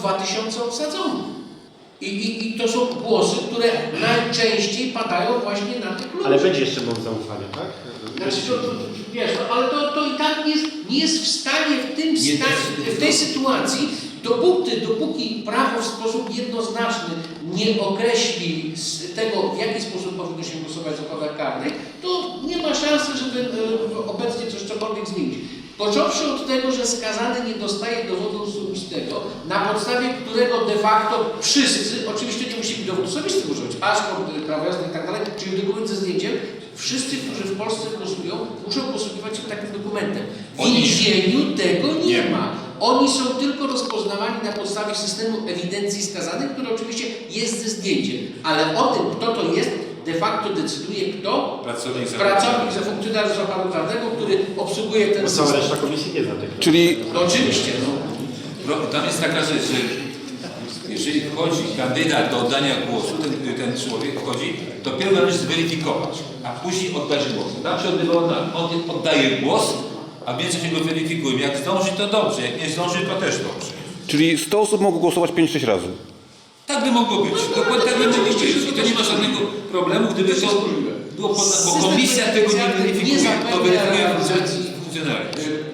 2000 obsadzonych. I, i, I to są głosy, które najczęściej padają właśnie na tych ludzi. Ale będzie jeszcze moc zaufania, tak? Znaczy, to, to, wiesz, no, ale to, to i tak nie jest, nie jest w stanie w tym Nie stanie, w tej sytuacji, dopóty, dopóki prawo w sposób jednoznaczny nie określi z tego, w jaki sposób powinno się głosować w zakładach karnych, to nie ma szansy, żeby e, obecnie coś cokolwiek zmienić. Począwszy od tego, że skazany nie dostaje dowodu osobistego, na podstawie którego de facto wszyscy, oczywiście nie musi być dowód osobisty, może być paszport, y, prawo jazdy i tak dalej, czyli dokument ze zdjęciem, wszyscy, którzy w Polsce głosują, muszą posługiwać się takim dokumentem. W więzieniu tego nie ma. Oni są tylko rozpoznawani na podstawie systemu ewidencji skazanych, który oczywiście jest ze zdjęciem. Ale o tym, kto to jest, facto decyduje kto? Pracownik. Pracownik za funkcjonariusz zakładu karnego, który obsługuje ten Bo cała system. reszta komisji nie zna tych Czyli No oczywiście, no. Pro- Tam jest taka rzecz, że jeżeli wchodzi kandydat do oddania głosu, ten, ten człowiek wchodzi, to pierw należy zweryfikować, a później oddać głos. Tam się odbywa on oddaje głos, a w międzyczasie go weryfikują. Jak zdąży, to dobrze, jak nie zdąży, to też dobrze. Czyli 100 osób mogło głosować 5-6 razy. Tak by mogło być. Dokładnie tak by mogło być. I to nie ma żadnego problemu, gdyby to było podane, bo komisja tego nie weryfikuje. To weryfikuje funkcjonariusz. y,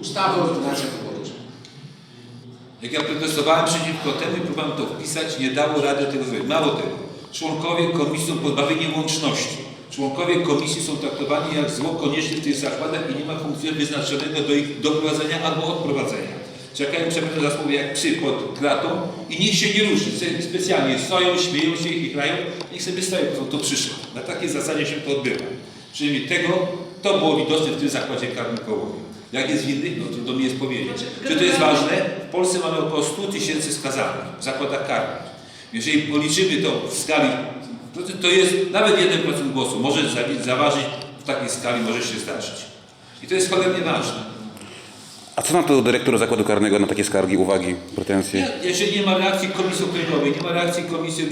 ustawy o ordynacjach wyborczych. Jak ja protestowałem przeciwko temu i próbowałem to wpisać, nie dało rady tego zrobić. Mało tego, członkowie komisji są pozbawieni łączności. Członkowie komisji są traktowani jak zło konieczne w tych zakładach i nie ma funkcji wyznaczonego do ich doprowadzenia albo odprowadzenia. Czekają, przepraszam za słowo, jak psy pod kratą i nikt się nie ruszy. Specjalnie stoją, śmieją się i grają, niech sobie stoją, bo to przyszło. Na takiej zasadzie się to odbywa. Przynajmniej tego, to było widoczne w tym zakładzie karnym Kołowie. Jak jest w innych, no trudno mi jest powiedzieć. Czy to jest ważne? W Polsce mamy około 100 tysięcy skazanych w zakładach karnych. Jeżeli policzymy to w skali, to, jest nawet 1% głosu może zaważyć w takiej skali, może się zdarzyć. I to jest cholernie ważne. A co na to dyrektor zakładu karnego na takie skargi, uwagi, pretensje? Nie, Jeżeli nie ma reakcji Komisji Okręgowej, nie ma reakcji Komisji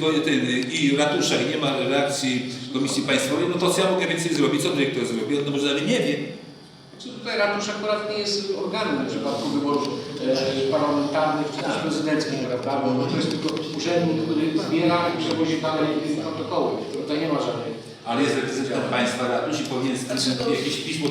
i ratusza, i nie ma reakcji Komisji Państwowej, no to co ja mogę więcej zrobić? Co dyrektor zrobi? On może nawet nie wie. Czy tutaj ratusz akurat nie jest organem w przypadku wyborów e, parlamentarnych czy też prezydenckich, prawda? Bo to jest tylko urzędnik, który zbiera i przewozi dalej protokoły. Tutaj nie ma żadnej. Ale jest reprezentant państwa ratusz i powinien Znaczy, jakieś pismo